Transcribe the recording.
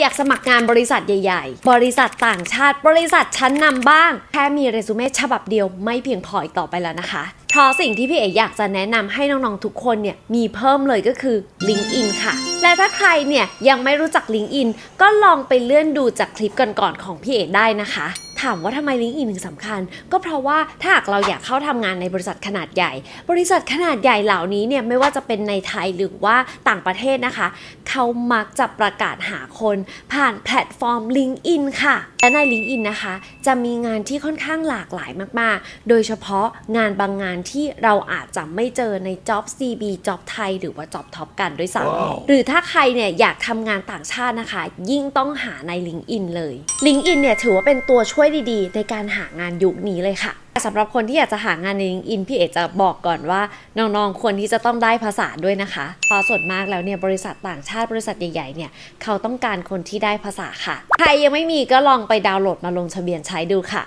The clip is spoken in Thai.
อยากสมัครงานบริษัทใหญ่ ๆ บริษัทต่างชาติ บริษัทชั้นนำบ้าง แค่มีเรซูเม่ฉบับเดียวไม่เพียงพออีกต่อไปแล้วนะคะ เพราะสิ่งที่พี่เอ๋อยากจะแนะนำให้น้องๆทุกคนเนี่ยมีเพิ่มเลยก็คือ LinkedIn ค่ะ และถ้าใครเนี่ยยังไม่รู้จัก LinkedIn ก็ลองไปเลื่อนดูจากคลิปก่อนๆของพี่เอ๋ได้นะคะถามว่าทำไม LinkedIn ถึงสำคัญ ก็เพราะว่าถ้าหากเราอยากเข้าทำงานในบริษัทขนาดใหญ่ บริษัทขนาดใหญ่เหล่านี้เนี่ยไม่ว่าจะเป็นในไทยหรือว่าต่างประเทศนะคะ เขามักจะประกาศหาคนผ่านแพลตฟอร์ม LinkedIn ค่ะ และใน LinkedIn นะคะ จะมีงานที่ค่อนข้างหลากหลายมาก ๆ โดยเฉพาะงานบางงานที่เราอาจจะไม่เจอใน Job CB Job ไทยหรือว่า Job Top กันด้วยซ้ำหรือถ้าใครเนี่ยอยากทำงานต่างชาตินะคะ ยิ่งต้องหาใน LinkedIn เลย LinkedIn เนี่ยถือว่าเป็นตัวช่วยดีๆ ในการหางานยุคนี้เลยค่ะสำหรับคนที่อยากจะหางานในอินพี่เอกจะบอกก่อนว่าน้องๆควรที่จะต้องได้ภาษาด้วยนะคะเพราะส่วนมากแล้วเนี่ยบริษัทต่างชาติบริษัทใหญ่ๆเนี่ยเขาต้องการคนที่ได้ภาษาค่ะ ใครยังไม่มีก็ลองไปดาวน์โหลดมาลงทะเบียนใช้ดูค่ะ